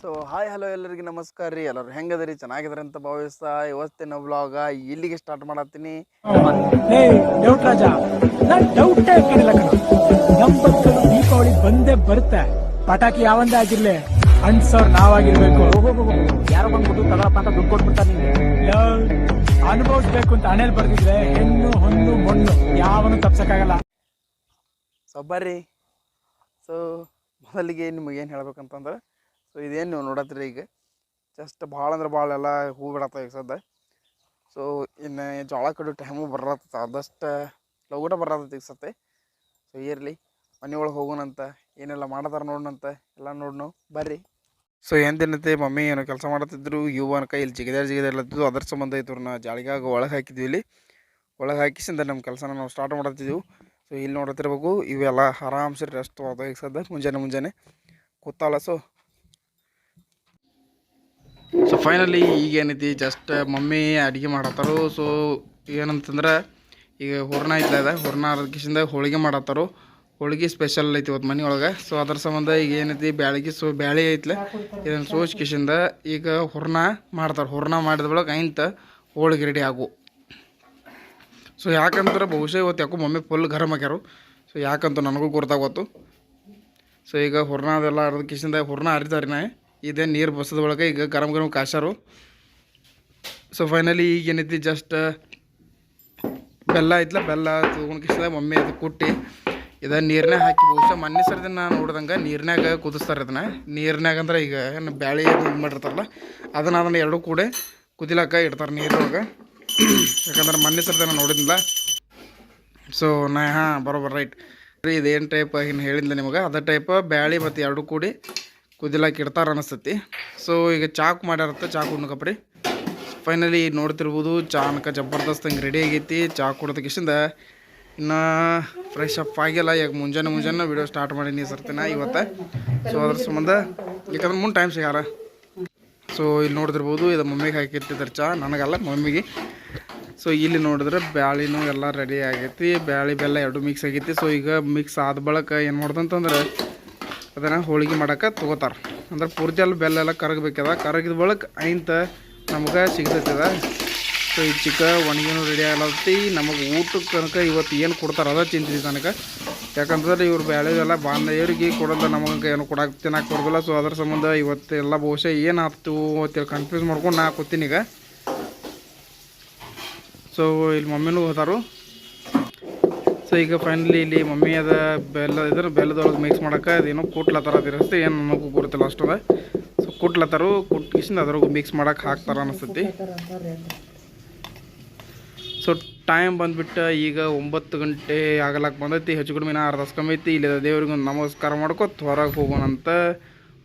So hi hello ಎಲ್ಲರಿಗೆ ನಮಸ್ಕಾರ ರೀ ಎಲ್ಲರೂ ಹೆಂಗದ್ರಿ? ಚೆನ್ನಾಗಿದ್ರಿ ಅಂತ ಭಾವಿಸ್ತಾ ಇವತ್ತಿನ ವ್ಲಾಗ ಇಲ್ಲಿಗೆ ಸ್ಟಾರ್ಟ್ ಮಾಡತ್ತೀನಿ. ದೀಪಾವಳಿ ಬಂದೇ ಬರುತ್ತೆ. ಪಟಾಕಿ ಯಾವಂದೇ ಆಗಿರ್ಲಿ ಅನ್ಸೋರ್ ನಾವಾಗಿರ್ಬೇಕು. ಯಾರೋ ಬಂದ್ಬಿಟ್ಟು ತಗೊಳಪ್ಪ ಅಂತ ದುಡ್ಡು ಕೊಟ್ಬಿಡ್ತಾರೆ ಅನುಭವಿಸ್ಬೇಕು ಅಂತ ಹಣೆಲ್ ಬರ್ತಿದ್ರೆ ಹೆಣ್ಣು ಹೊಣ್ಣು ಮಣ್ಣು ಯಾವನು ತಪ್ಸಕ್ಕಾಗಲ್ಲ. ಸೊ ಬರ್ರಿ. ಸೊ ಮೊದಲಿಗೆ ನಿಮಗೇನು ಹೇಳ್ಬೇಕಂತಂದ್ರೆ ಸೊ ಇದೇನು ನೀವು ನೋಡತ್ತೀರಿ ಈಗ? ಜಸ್ಟ್ ಭಾಳ ಅಂದ್ರೆ ಭಾಳ ಎಲ್ಲ ಹೂ ಬಿಡತ್ತ ಈಗ ಸದ್ದ. ಸೊ ಇನ್ನು ಜೋಳ ಕಡು ಟೈಮು ಬರತ್ತ ಆದಷ್ಟು ಲಘುಟ ಬರತ್ತ ಈಗ ಸತ್ತೆ ಸೊ ಇರಲಿ, ಮನೆ ಒಳಗೆ ಹೋಗೋಣಂತ ಏನೆಲ್ಲ ಮಾಡತಾರ ನೋಡೋಣಂತ ಎಲ್ಲ ನೋಡ್ನು ಬರ್ರಿ. ಸೊ ಎಂದಿನಂತೆ ಮಮ್ಮಿ ಏನೋ ಕೆಲಸ ಮಾಡತ್ತಿದ್ರು ಯುವನ ಕೈ ಇಲ್ಲಿ ಜಿಗಿದಾಡ್ ಜಿಗಿದಾಡ್ಲತ್ತಿದ್ದು ಅದ್ರ ಸಂಬಂಧ ಇತ್ತು ಜಾಳಿಗಾಗ ಒಳಗೆ ಹಾಕಿದ್ವಿ ಇಲ್ಲಿ. ಒಳಗೆ ಹಾಕಿಸಿಂದ ನಮ್ಮ ಕೆಲಸನ ನಾವು ಸ್ಟಾರ್ಟ್ ಮಾಡತ್ತಿದ್ದೆವು ಸೊ ಇಲ್ಲಿ ನೋಡತ್ತಿರ್ಬೇಕು, ಇವೆಲ್ಲ ಆರಾಮ್ಸೆ ರೆಸ್ಟ್ ಒದಗಿಸದ ಮುಂಜಾನೆ ಮುಂಜಾನೆ. ಕೂತಲ್ಲ ಸೊ ಸೊ ಫೈನಲಿ ಈಗ ಏನೈತಿ ಜಸ್ಟ್ ಮಮ್ಮಿ ಅಡುಗೆ ಮಾಡತ್ತಾರು. ಸೊ ಏನಂತಂದ್ರೆ, ಈಗ ಹೂರ್ಣ ಅದ, ಹೂರ್ಣ ಅರ್ಕಿಸಿಂದ ಹೋಳಿಗೆ ಮಾಡತ್ತಾರು. ಹೋಳಿಗೆ ಸ್ಪೆಷಲ್ ಐತಿ ಇವತ್ತು ಮನೆಯೊಳಗೆ ಸೊ ಅದ್ರ ಸಂಬಂಧ ಈಗ ಏನೈತಿ, ಬ್ಯಾಳಿಗೆ ಸೊ ಬ್ಯಾಳಿ ಐತ್ಲ. ಇದನ್ನು ಸೋಚ್ ಕಿಶಿಂದ ಈಗ ಹೂರ್ಣ ಮಾಡ್ತಾರೆ. ಹೂರ್ಣ ಮಾಡಿದ ಬಳಿಕ ಐಂತ ಹೋಳಿಗೆ ರೆಡಿ ಆಗು. ಸೊ ಯಾಕಂದ್ರೆ ಬಹುಶಃ ಇವತ್ತು ಯಾಕೋ ಮಮ್ಮಿ ಫುಲ್ ಗರಮ್ ಹಾಕ್ಯಾರು ಸೊ ಯಾಕಂತ ನನಗೂ ಗೊತ್ತಾಗೋತು ಸೊ ಈಗ ಹೂರ್ಣ ಅದೆಲ್ಲ ಅರ್ಧ ಕಿಶಿಂದ ಹೂರ್ಣ ಹರಿತಾರೆ ನಾ ಇದೇ ನೀರು ಬಸದ ಒಳಗೆ, ಈಗ ಗರಮ್ ಗರಮ್ ಕಾಸಾರು ಸೊ ಫೈನಲಿ ಈಗ ಏನೈತಿ ಜಸ್ಟ್ ಬೆಲ್ಲ ಐತ್ಲ, ಬೆಲ್ಲ ಕಿಶಿಂದ ಮಮ್ಮಿ ಅದು ಕುಟ್ಟಿ, ಇದ ನೀರ್ನಾಗ ಹಾಕಿ ಬಹುಶಃ ಮೊನ್ನೆ ಸರ್ದಿನ ನಾನು ನೋಡ್ದಂಗೆ ನೀರ್ನಾಗ ಕುದಿಸ್ತಾರೆ ಇದನ್ನ. ನೀರ್ನಾಗ ಅಂದ್ರೆ ಈಗ ಏನು ಬ್ಯಾಳಿ ಇದು ಮಾಡಿರ್ತಾರಲ್ಲ, ಅದನ್ನ ಅದನ್ನ ಎರಡೂ ಕೂಡ ಕುದಿಲಕ್ಕ ಇಡ್ತಾರೆ ನೀರೊಳಗೆ. ಯಾಕಂದ್ರೆ ಮೊನ್ನೆ ಸರ್ದಿನ ನೋಡಿದ್ನಲ್ಲ. ಸೊ ನಾ, ಹಾಂ ಬರೋಬರ್ ರೈಟ್ ಇದೇನು ಟೈಪ್ ಏನು ಹೇಳಿದ್ಲ ನಿಮಗೆ, ಅದೇ ಟೈಪ್ ಬ್ಯಾಳಿ ಮತ್ತು ಎರಡು ಕೂಡಿ ಕುದಿಲಾಕ ಇಡ್ತಾರ ಅನಿಸ್ತತಿ. ಸೊ ಈಗ ಚಾಕು ಮಾಡ್ಯಾರತ್ತ, ಚಾಕು ಉಣ್ಣಕಪ್ರಿ ಫೈನಲಿ ನೋಡ್ತಿರ್ಬೋದು ಚಾ ಅನ್ಕ ಜಬರ್ದಸ್ತ್ ಹಂಗೆ ರೆಡಿ ಆಗೈತಿ. ಚಾ ಕುಡ್ದ ಕಿಶಿಂದ ಇನ್ನು ಫ್ರೆಶ್ ಅಪ್ ಆಗಿಲ್ಲ. ಈಗ ಮುಂಜಾನೆ ಮುಂಜಾನೆ ವಿಡಿಯೋ ಸ್ಟಾರ್ಟ್ ಮಾಡೀನಿ ಸರ್ತಿನ ಇವತ್ತು. ಸೊ ಅದ್ರ ಸಂಬಂಧ ಯಾಕಂದ್ರೆ ಮುಂದೆ ಟೈಮ್ ಸಿಗಾರ ಸೊ ಇಲ್ಲಿ ನೋಡ್ತಿರ್ಬೋದು, ಇದು ಮಮ್ಮಿಗೆ ಹಾಕಿಟ್ಟಿದ್ದಾರೆ ಚಾ. ನನಗಲ್ಲ, ಮಮ್ಮಿಗೆ. ಸೊ ಇಲ್ಲಿ ನೋಡಿದ್ರೆ ಬ್ಯಾಳಿನೂ ಎಲ್ಲ ರೆಡಿ ಆಗೈತಿ. ಬ್ಯಾಳಿ ಬೆಲ್ಲ ಎರಡು ಮಿಕ್ಸ್ ಆಗೈತಿ. ಸೊ ಈಗ ಮಿಕ್ಸ್ ಆದ ಬಳಕ ಏನು ಮಾಡ್ದಂತಂದ್ರೆ ಅದನ್ನು ಹೋಳಿಗೆ ಮಾಡಕ್ಕೆ ತೊಗೋತಾರೆ. ಅಂದ್ರೆ ಪೂರ್ತಿ ಅಲ್ಲಿ ಬೆಲ್ಲ ಎಲ್ಲ ಕರಗಬೇಕದ ಕರಗಿದ ಬಳಿಕ ಐಂತ ನಮ್ಗೆ ಸಿಗ್ತೈತದ ಸೊ, ಈ ಚಿಕ್ಕ ಒಣಗಿನೂ ರೆಡಿ ಆಗಲತ್ತಿ. ನಮಗೆ ಊಟಕ್ಕೆ ತನಕ ಇವತ್ತು ಏನು ಕೊಡ್ತಾರೆ ಅದ ಚಿಂತಿದ್ವಿ ತನಕ ಯಾಕಂತಂದ್ರೆ ಇವ್ರು ಬೆಳೆದೆಲ್ಲ ಬಾಂಧವ್ಯರಿಗೆ ಕೊಡೋದು ನಮಗೆ ಏನು ಕೊಡಕ್ಕೆ ತಿನ್ನಕ್ಕೆ ಕೊಡೋದಿಲ್ಲ. ಸೊ ಅದ್ರ ಸಂಬಂಧ ಇವತ್ತು ಎಲ್ಲ ಬಹುಶಃ ಏನು ಆಗ್ತು ಅಂತೇಳಿ ಕನ್ಫ್ಯೂಸ್ ಮಾಡ್ಕೊಂಡು ನಾ ಕೂತೀನಿ ಈಗ. ಸೊ ಇಲ್ಲಿ ಮಮ್ಮಿನೂ ಹೋದಾರು. ಸೊ ಈಗ ಫೈನಲಿ ಇಲ್ಲಿ ಮಮ್ಮಿ ಅದ ಬೆಲ್ಲ ಇದ್ರೆ ಬೆಲ್ಲದೊಳಗೆ ಮಿಕ್ಸ್ ಮಾಡೋಕೆ ಅದೇನೋ ಕುಟ್ಲತ್ತಾರ ಅದಿರತ್ತೆ ಏನು ನನಗೆ ಗೊತ್ತಿಲ್ಲ ಅಷ್ಟದ. ಸೊ ಕುಟ್ಲತ್ತಾರು ಕುಟ್ಕಿಸಿಂದ ಅದ್ರಾಗ ಮಿಕ್ಸ್ ಮಾಡೋಕೆ ಹಾಕ್ತಾರ ಅನಿಸ್ತೈತಿ. ಸೊ ಟೈಮ್ ಬಂದುಬಿಟ್ಟು ಈಗ ಒಂಬತ್ತು ಗಂಟೆ ಆಗಲಕ್ಕೆ ಬಂದೈತಿ. ಹೆಚ್ಚು ಕಡಿಮೆ ಅರ್ಧ ಐತಿ. ಇಲ್ಲಿ ದೇವ್ರಿಗೆ ಒಂದು ನಮಸ್ಕಾರ ಮಾಡ್ಕೊತ ಹೊರಗೆ ಹೋಗೋಣಂತ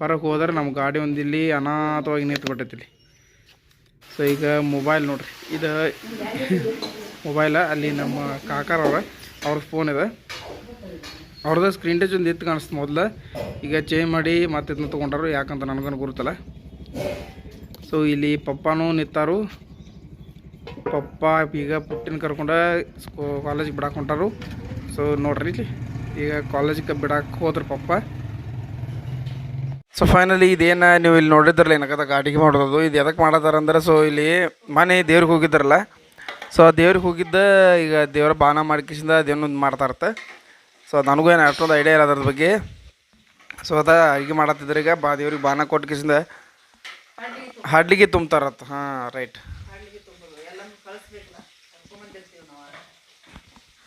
ಹೊರಗೆ ಹೋದ್ರೆ ನಮ್ಮ ಗಾಡಿ ಒಂದು ಇಲ್ಲಿ ಅನಾಥವಾಗಿ ನಿಂತ್ಬಿಟ್ಟೈತಿ ಇಲ್ಲಿ. ಸೊ ಈಗ ಮೊಬೈಲ್ ನೋಡ್ರಿ. ಇದು ಮೊಬೈಲ ಅಲ್ಲಿ ನಮ್ಮ ಕಾಕಾರವ್ರ ಅವ್ರ ಫೋನ್ ಇದೆ. ಅವ್ರದ್ದು ಸ್ಕ್ರೀನ್ ಟಚ್ ಒಂದು ಇತ್ತು ಕಾಣಿಸ್ತು ಮೊದಲು. ಈಗ ಚೇಂಜ್ ಮಾಡಿ ಮತ್ತೆ ಇದನ್ನ ತೊಗೊಂಡಾರು ಯಾಕಂತ ನನಗೂ ಗುರುತಲ್ಲ. ಸೊ ಇಲ್ಲಿ ಪಪ್ಪಾನೂ ನಿಂತಾರು. ಪಪ್ಪ ಈಗ ಪುಟ್ಟಿನ ಕರ್ಕೊಂಡ ಸ್ಕೂ ಕಾಲೇಜಿಗೆ ಬಿಡಕ್ಕೆ ಹೊಂಟಾರು. ಸೊ ನೋಡ್ರಿ ಇಲ್ಲಿ. ಈಗ ಕಾಲೇಜಿಗೆ ಬಿಡಕ್ಕೆ ಹೋದ್ರು ಪಪ್ಪ. ಸೊ ಫೈನಲಿ ಇದೇನು ನೀವು ಇಲ್ಲಿ ನೋಡಿದ್ರಲ್ಲ ಏನಕ್ಕದ ಗಾಡಿಗೆ ಮಾಡೋದು ಇದು ಎದಕ್ಕೆ ಮಾಡೋದಾರಂದ್ರೆ ಸೊ ಇಲ್ಲಿ ಮನೆ ದೇವ್ರಿಗೆ ಹೋಗಿದ್ದಾರಲ್ಲ ಸೊ ದೇವ್ರಿಗೆ ಹೋಗಿದ್ದ, ಈಗ ದೇವರ ಬಾನ ಮಾಡ್ಕಿಸಿಂದ ಮಾಡ್ತಾ ಇರ್ತ ಸೊ ನನಗೂ ಏನು ಅಷ್ಟೊಂದು ಐಡಿಯಾ ಇಲ್ಲ ಅದ್ರ ಬಗ್ಗೆ. ಸೊ ಅದ ಅಡುಗೆ ಮಾಡತ್ತಿದ್ರೆ ಈಗ, ಬಾ ದೇವ್ರಿಗೆ ಬಾನ ಕೊಟ್ಕಿಸಿಂದ ಹಡ್ಲಿಗೆ ತುಂಬ್ತಾರತ್ತ ಹಾಂ ರೈಟ್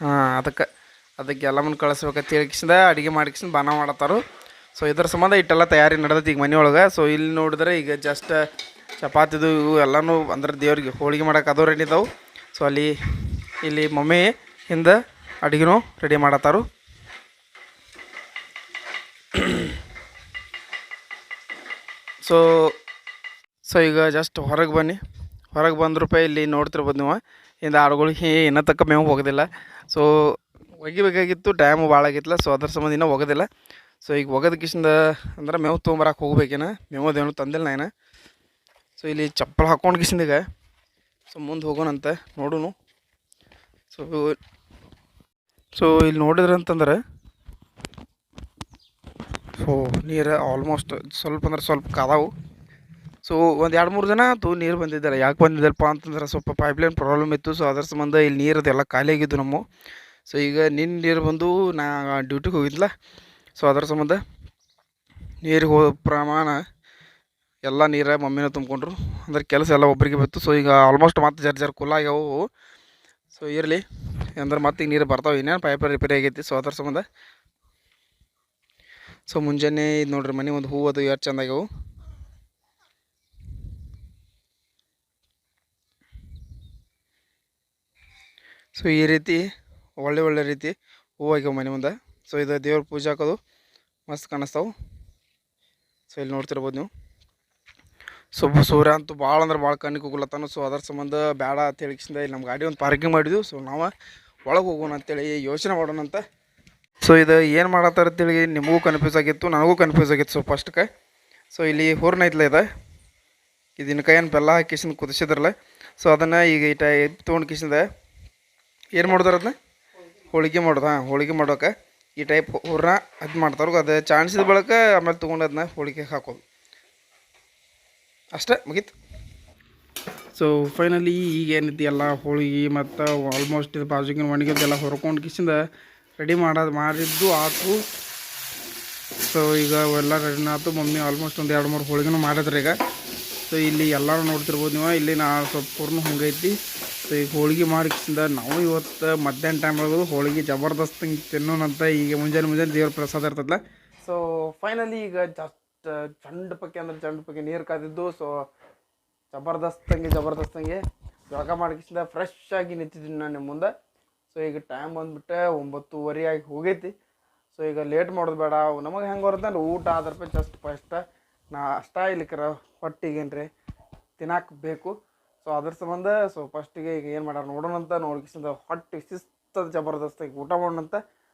ಹಾಂ, ಅದಕ್ಕೆ ಅದಕ್ಕೆ ಎಲ್ಲಮ್ಮನ ಕಳಿಸ್ಬೇಕಂತ ಹೇಳಿಕಿಸಿಂದ ಅಡುಗೆ ಮಾಡ್ಕಿಸಿಂದ ಬಾನ ಮಾಡತ್ತಾರು. ಸೊ ಇದ್ರ ಸಂಬಂಧ ಇಟ್ಟೆಲ್ಲ ತಯಾರಿ ನಡೆದೈತಿ ಈಗ ಮನೆಯೊಳಗೆ. ಸೊ ಇಲ್ಲಿ ನೋಡಿದ್ರೆ ಈಗ ಜಸ್ಟ್ ಚಪಾತಿದು ಎಲ್ಲನೂ ಅಂದ್ರೆ ದೇವ್ರಿಗೆ ಹೋಳಿಗೆ ಮಾಡಕ್ಕೆ ಅದು ರೆಡಿ ಸೊ ಅಲ್ಲಿ, ಇಲ್ಲಿ ಮಮ್ಮಿ ಹಿಂದೆ ಅಡುಗೆನೂ ರೆಡಿ ಮಾಡತ್ತಾರು. ಸೊ ಸೊ ಈಗ ಜಸ್ಟ್ ಹೊರಗೆ ಬನ್ನಿ. ಹೊರಗೆ ಬಂದ ಇಲ್ಲಿ ನೋಡ್ತಿರ್ಬೋದು ನೀವು. ಇಂದ ಆಡುಗಳಿಗೆ ಇನ್ನೂ ತಕ್ಕ ಮೇವು ಹೋಗೋದಿಲ್ಲ. ಸೊ ಒಗಿಬೇಕಾಗಿತ್ತು ಟೈಮು ಭಾಳ ಆಗಿತ್ತಲ್ಲ ಸೊ ಅದ್ರ ಸಂಬಂಧ ಇನ್ನೂ ಹೋಗೋದಿಲ್ಲ. ಸೊ ಈಗ ಒಗದ ಕಿಶಿಂದ ಅಂದ್ರೆ ಮೇವು ತೊಗೊಂಬರಕ್ಕೆ ಹೋಗ್ಬೇಕೇನ? ಮೇವು ಅದೇನು ತಂದಿಲ್ಲ ನಾನು ಸೊ ಇಲ್ಲಿ ಚಪ್ಪಲ್ ಹಾಕೊಂಡು ಕಿಶಿಂದ ಈಗ ಸೊ ಮುಂದೆ ಹೋಗೋಣಂತೆ ನೋಡೋಣ ಸೊ ಸೊ ಇಲ್ಲಿ ನೋಡಿದ್ರೆ ಅಂತಂದ್ರೆ ಸೊ ನೀರು ಆಲ್ಮೋಸ್ಟ್ ಸ್ವಲ್ಪ ಅಂದ್ರೆ ಸ್ವಲ್ಪ ಕಾದಾವು. ಸೊ ಒಂದು ಎರಡು ಮೂರು ಜನ ಅದು ನೀರು ಬಂದಿದ್ದಾರೆ ಯಾಕೆ ಬಂದಿದ್ದಲ್ಲಪ್ಪ ಅಂತಂದ್ರೆ ಸ್ವಲ್ಪ ಪೈಪ್ಲೈನ್ ಪ್ರಾಬ್ಲಮ್ ಇತ್ತು. ಸೊ ಅದ್ರ ಸಂಬಂಧ ಇಲ್ಲಿ ನೀರು ಅದೆಲ್ಲ ಖಾಲಿ ಆಗಿದ್ದು ನಮ್ಮ. ಸೊ ಈಗ ನಿನ್ನ ನೀರು ಬಂದು ನಾ ಡ್ಯೂಟಿಗೆ ಹೋಗಿದ್ಲ. ಸೊ ಅದ್ರ ಸಂಬಂಧ ನೀರಿಗೆ ಹೋದ ಪ್ರಮಾಣ ಎಲ್ಲ ನೀರ ಮಮ್ಮಿನ ತುಂಬಿಕೊಂಡ್ರು. ಅಂದ್ರೆ ಕೆಲಸ ಎಲ್ಲ ಒಬ್ಬರಿಗೆ ಬಿತ್ತು. ಸೊ ಈಗ ಆಲ್ಮೋಸ್ಟ್ ಮತ್ತೆ ಜರ್ ಜರ್ ಆಗ್ಯಾವು ಸೊ ಇರಲಿ. ಅಂದ್ರೆ ಮತ್ತೆ ಈಗ ನೀರು ಬರ್ತಾವೆ ಇನ್ನೇನು ಪೈಪ್ ರಿಪೇರಿ ಆಗೈತಿ. ಸೊ ಅದರ ಸಂಬಂಧ. ಸೊ ಮುಂಜಾನೆ ಇದು ನೋಡ್ರಿ ಮನೆ ಒಂದು ಹೂವು ಅದು ಎಷ್ಟು ಚಂದ ಆಗ್ಯಾವು. ಸೊ ಈ ರೀತಿ ಒಳ್ಳೆ ಒಳ್ಳೆ ರೀತಿ ಹೂವು ಆಗ್ಯಾವ ಮನೆ ಮುಂದೆ. ಸೊ ಇದು ದೇವ್ರ ಪೂಜೆ ಹಾಕೋದು. ಮಸ್ತ್ ಕಾಣಿಸ್ತಾವೆ. ಸೊ ಇಲ್ಲಿ ನೋಡ್ತಿರ್ಬೋದು ನೀವು. ಸೊ ಸೂರ್ಯ ಅಂತೂ ಭಾಳ ಅಂದ್ರೆ ಭಾಳ ಕಣ್ಣಿಗೆ ಹೋಗ್ಲತ್ತಾನು ಸೊ ಅದರ ಸಂಬಂಧ ಬೇಡ ಅಂತ ಹೇಳಿಕ್ಸಿಂದ ಇಲ್ಲಿ ನಮ್ಮ ಗಾಡಿ ಒಂದು ಪಾರ್ಕಿಂಗ್ ಮಾಡಿದ್ವಿ. ಸೊ ನಾವು ಒಳಗೆ ಹೋಗೋಣ ಅಂತೇಳಿ ಯೋಚನೆ ಮಾಡೋಣ ಅಂತ. ಸೊ ಇದು ಏನು ಮಾಡತ್ತಾರ ಅಂತೇಳಿ ನಿಮಗೂ ಕನ್ಫ್ಯೂಸ್ ಆಗಿತ್ತು, ನನಗೂ ಕನ್ಫ್ಯೂಸ್ ಆಗಿತ್ತು. ಸೊ ಫಸ್ಟ್ಗೆ ಸೊ ಇಲ್ಲಿ ಹೂರ್ನ ಐತ್ಲ ಇದೆ. ಇದನ್ನ ಕೈಯನ್ನು ಬೆಲ್ಲ ಹಾಕಿಸಿಂದ ಕುದಿಸಿದ್ರಲ್ಲ. ಸೊ ಅದನ್ನು ಈಗ ಈ ಟೈ ತೊಗೊಂಡು ಕಿಸಿಂದ ಏನು ಮಾಡಿದಾರ ಅದನ್ನ? ಹೋಳಿಗೆ ಮಾಡೋದು. ಹಾಂ, ಹೋಳಿಗೆ ಮಾಡೋಕೆ. ಈ ಟೈಪ್ ಹೂರ್ನ ಅದು ಮಾಡ್ತಾರೋ. ಅದು ಚಾಣಿಸಿದ ಬಳಕ ಆಮೇಲೆ ತೊಗೊಂಡು ಅದನ್ನ ಹೋಳಿಗೆ ಹಾಕೋದು. ಅಷ್ಟೇ, ಮುಗೀತು. ಸೊ ಫೈನಲಿ ಈಗ ಏನೈತಿ ಎಲ್ಲ ಹೋಳಿಗೆ ಮತ್ತು ಆಲ್ಮೋಸ್ಟ್ ಇದು ಬಾಜುಗಿನ ಒಣಗಿದ್ದೆಲ್ಲ ಹೊರ್ಕೊಂಡು ಕಿಸಿಂದ ರೆಡಿ ಮಾಡೋದು ಮಾಡಿದ್ದು ಆತು. ಸೊ ಈಗ ಎಲ್ಲ ರೆಡಿ ಆಯ್ತು ಮಮ್ಮಿ ಆಲ್ಮೋಸ್ಟ್ ಒಂದು ಎರಡು ಮೂರು ಹೋಳಿಗೆನೂ ಮಾಡಿದ್ರಿ ಈಗ. ಸೊ ಇಲ್ಲಿ ಎಲ್ಲರೂ ನೋಡ್ತಿರ್ಬೋದು ನೀವು. ಇಲ್ಲಿ ನಾ ಸ್ವಲ್ಪ ಪೂರ್ಣ ಹಂಗೈತಿ. ಸೊ ಈಗ ಹೋಳಿಗೆ ಮಾಡಿಕಿಸಿಂದ ನಾವು ಇವತ್ತು ಮಧ್ಯಾಹ್ನ ಟೈಮ್ ಒಳಗೆ ಹೋಳಿಗೆ ಜಬರ್ದಸ್ತ್ ತಿನ್ನೋಣಂತ ಈಗ ಮುಂಜಾನೆ ಮುಂಜಾನೆ ದೇವ್ರ ಪ್ರಸಾದ ಇರ್ತದಲ್ಲ ಸೊ ಫೈನಲಿ ಈಗ ಚಂಡ ಪಕ್ಕೆ ಅಂದ್ರೆ ಚಂಡ ಪಕ್ಕೆ ನೀರು ಕಾದಿದ್ದು ಸೊ ಜಬರ್ದಸ್ತಂಗೆ ಜಬರ್ದಸ್ತಂಗೆ ಜಳಕ ಮಾಡ್ಕಿಸಿದ ಫ್ರೆಶ್ ಆಗಿ ನಿಂತಿದ್ದೀನಿ ನಾನು ನಿಮ್ಮ ಮುಂದೆ. ಸೊ ಈಗ ಟೈಮ್ ಬಂದ್ಬಿಟ್ಟೆ, ಒಂಬತ್ತುವರೆ ಆಗಿ ಹೋಗೈತಿ. ಸೊ ಈಗ ಲೇಟ್ ಮಾಡೋದು ಬೇಡ. ನಮಗೆ ಹೆಂಗೆ ಬರುತ್ತೆ ಊಟ ಆದ್ರಪ್ಪ ಜಸ್ಟ್ ಫಸ್ಟ್ ನಾ ಅಷ್ಟ ಇಲ್ಲಿಕರ ಹೊಟ್ಟಿಗೇನ್ರಿ ತಿನ್ನಕ್ಕೆ ಬೇಕು. ಸೊ ಅದ್ರ ಸಂಬಂಧ ಸೊ ಫಸ್ಟಿಗೆ ಈಗ ಏನು ಮಾಡ್ಯಾರ ನೋಡೋಣ ಅಂತ ನೋಡ್ಕಿಸಿದ ಹೊಟ್ಟೆ ಶಿಸ್ತದ ಜಬರ್ದಸ್ತಾಗಿ ಊಟ ಮಾಡೋಣ ಅಂತ ಬರ್ರಿ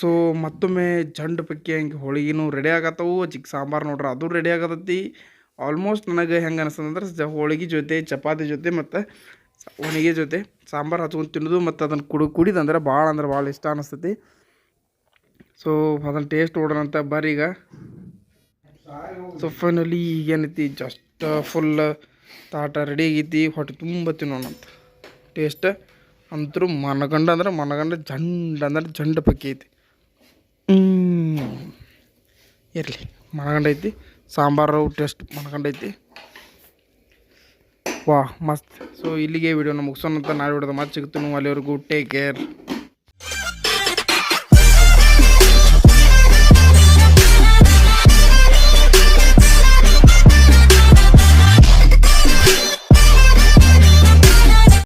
ಸೊ ಮತ್ತೊಮ್ಮೆ ಜಂಡು ಪಕ್ಕಿ ಹಂಗೆ ಹೋಳಿಗೆನೂ ರೆಡಿ ಆಗತ್ತವು. ಚಿಕ್ಕ ಸಾಂಬಾರು ನೋಡ್ರಿ ಅದು ರೆಡಿ ಆಗತೈತಿ. ಆಲ್ಮೋಸ್ಟ್ ನನಗೆ ಹೆಂಗೆ ಅನಿಸ್ತದೆ ಅಂದ್ರೆ ಹೋಳಿಗೆ ಜೊತೆ, ಚಪಾತಿ ಜೊತೆ ಮತ್ತು ಒಣಗಿ ಜೊತೆ ಸಾಂಬಾರು ಹಚ್ಕೊಂಡು ತಿನ್ನೋದು ಮತ್ತು ಅದನ್ನು ಕುಡು ಕುಡಿದಂದ್ರೆ ಭಾಳ ಅಂದ್ರೆ ಭಾಳ ಇಷ್ಟ ಅನಿಸ್ತೈತಿ. ಸೊ ಅದನ್ನು ಟೇಸ್ಟ್ ನೋಡೋಣಂತ ಬರೀಗ ಸೊ ಫೈನಲಿ ಈಗೇನೈತಿ ಜಸ್ಟ್ ಫುಲ್ ತಾಟ ರೆಡಿ ಆಗೈತಿ. ಹೊಟ್ಟೆ ತುಂಬ ತಿನ್ನೋಣಂತ ಟೇಸ್ಟ್ ಅಂತರೂ ಮನಗಂಡ ಅಂದ್ರೆ ಮನಗಂಡ ಜಂಡ ಅಂದ್ರೆ ಜಂಡ ಪಕ್ಕಿ ಐತಿ. ಇರಲಿ ಮನಗಂಡ ಐತಿ ಸಾಂಬಾರು ಟೇಸ್ಟ್ ಮಾಡ್ಕೊಂಡೈತಿ ವಾ ಮಸ್ತ್. ಸೊ ಇಲ್ಲಿಗೆ ವಿಡಿಯೋನ ಮುಗಿಸೋಣ ಅಂತ ನಾಳೆ ವಿಡಿಯೋದ ಮತ್ತೆ ಸಿಗ್ತೀನಿ ಅಲ್ಲಿವರೆಗೂ ಟೇಕ್ ಕೇರ್